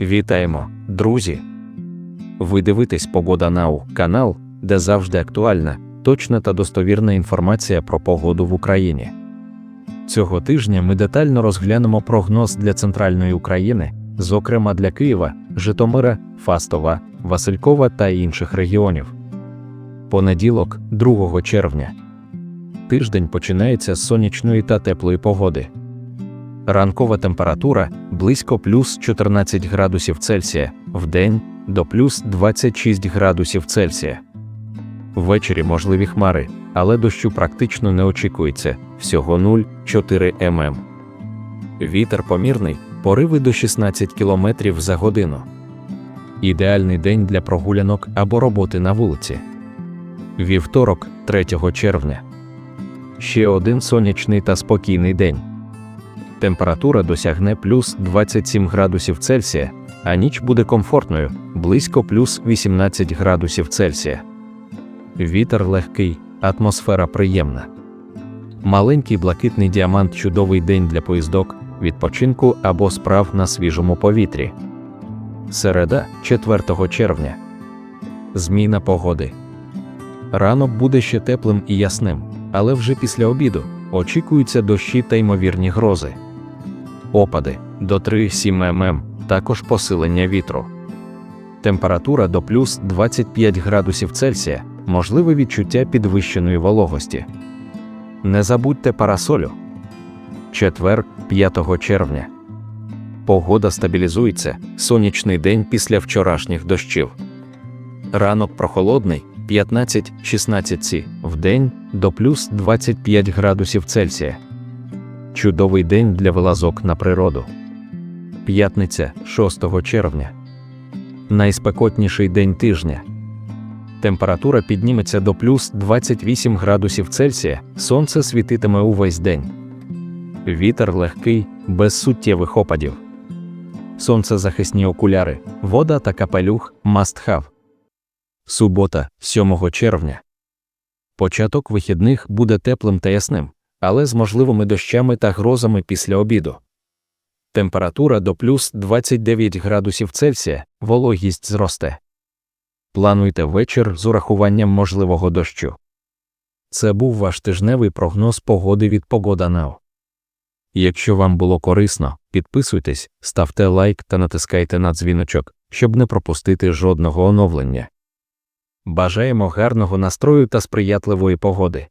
Вітаємо, друзі! Ви дивитесь Погода Нау канал, де завжди актуальна, точна та достовірна інформація про погоду в Україні. Цього тижня ми детально розглянемо прогноз для центральної України, зокрема для Києва, Житомира, Фастова, Василькова та інших регіонів. Понеділок, 2 червня. Тиждень починається з сонячної та теплої погоди. Ранкова температура близько плюс 14 градусів Цельсія, вдень до плюс 26 градусів Цельсія. Ввечері можливі хмари, але дощу практично не очікується всього 0,4 мм. Вітер помірний, пориви до 16 км за годину. Ідеальний день для прогулянок або роботи на вулиці. Вівторок, 3 червня. Ще один сонячний та спокійний день. Температура досягне плюс 27 градусів Цельсія, а ніч буде комфортною близько плюс 18 градусів Цельсія. Вітер легкий, атмосфера приємна. Маленький блакитний діамант чудовий день для поїздок, відпочинку або справ на свіжому повітрі. Середа, 4 червня. Зміна погоди. Ранок буде ще теплим і ясним, але вже після обіду очікуються дощі та ймовірні грози. Опади до 3-7 мм, також посилення вітру. Температура до плюс 25 градусів Цельсія, можливе відчуття підвищеної вологості. Не забудьте парасолю. Четвер, 5 червня. Погода стабілізується, сонячний день після вчорашніх дощів. Ранок прохолодний 15-16 ці, вдень до плюс 25 градусів Цельсія. Чудовий день для вилазок на природу. П'ятниця 6 червня. Найспекотніший день тижня. Температура підніметься до плюс 28 градусів Цельсія, сонце світитиме увесь день. Вітер легкий, без суттєвих опадів. Сонцезахисні окуляри, вода та капелюх have. Субота, 7 червня. Початок вихідних буде теплим та ясним, але з можливими дощами та грозами після обіду. Температура до плюс 29 градусів Цельсія, вологість зросте. Плануйте вечір з урахуванням можливого дощу. Це був ваш тижневий прогноз погоди від Погода Нау. Якщо вам було корисно, підписуйтесь, ставте лайк та натискайте на дзвіночок, щоб не пропустити жодного оновлення. Бажаємо гарного настрою та сприятливої погоди.